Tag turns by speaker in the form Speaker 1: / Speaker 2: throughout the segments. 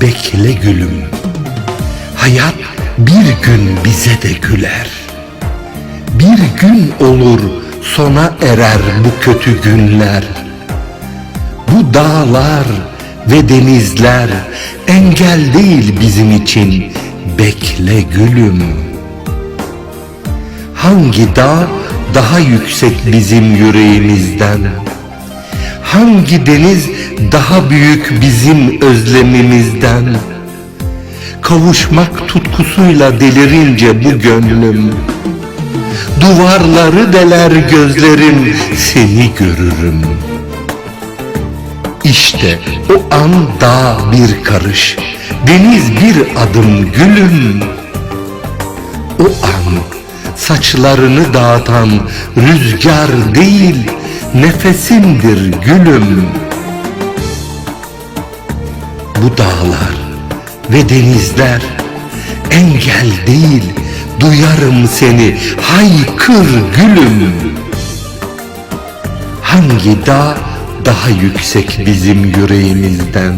Speaker 1: bekle gülüm. Hayat bir gün bize de güler. Bir gün olur sona erer bu kötü günler. Bu dağlar ve denizler engel değil bizim için. Bekle gülüm. Hangi dağ daha yüksek bizim yüreğimizden? Hangi deniz daha büyük bizim özlemimizden? Kavuşmak tutkusuyla delirince bu gönlüm. Duvarları deler gözlerim seni görürüm. İşte o an dağ bir karış Deniz bir adım gülüm. O an saçlarını dağıtan rüzgar değil Nefesimdir gülüm Bu dağlar ve denizler engel değil duyarım seni haykır gülüm. Hangi dağ daha yüksek bizim yüreğimizden?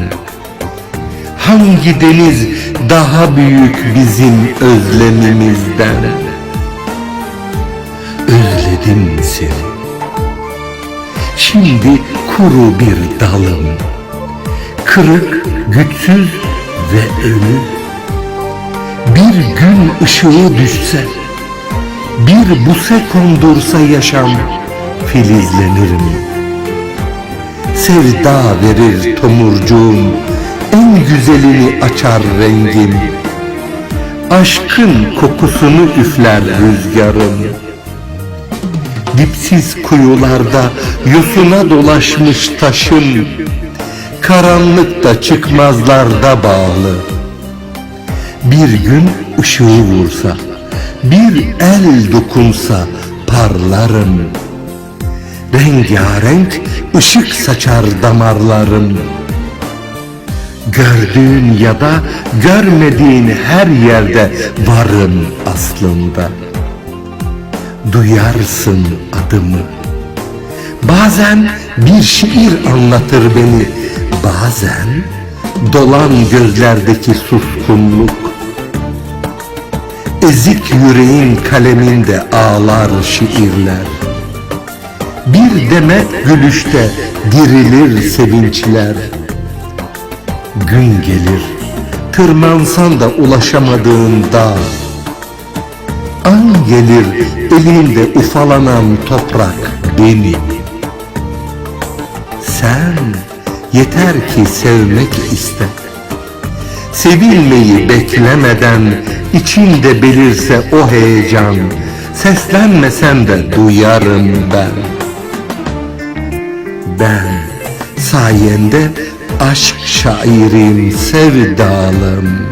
Speaker 1: Hangi deniz daha büyük bizim özlemimizden? Özledim seni. Şimdi kuru bir dalım kırık, güçsüz ve ölü. Bir gün ışığı düşse, bir buse kondursa yaşam, filizlenirim. Sevda verir tomurcuğum, en güzelini açar rengim. Aşkın kokusunu üfler rüzgarım. Dipsiz kuyularda yosuna dolaşmış taşım, karanlıkta çıkmazlarda bağlı. Bir gün ışığı vursa, bir el dokunsa parlarım. Rengarenk ışık saçar damarlarım. Gördüğün ya da görmediğin her yerde varım aslında. Duyarsın adımı. Bazen bir şiir anlatır beni, bazen dolan gözlerdeki suskunluk. Ezik yüreğin kaleminde ağlar şiirler. Bir demet gülüşte dirilir sevinçler. Gün gelir, tırmansan da ulaşamadığın dağ. An gelir elinde ufalanan toprak benim. Sen yeter ki sevmek iste. Sevilmeyi beklemeden içinde belirse o heyecan. Seslenmesen de duyarım ben. Ben sayende aşk şairim sevdalım.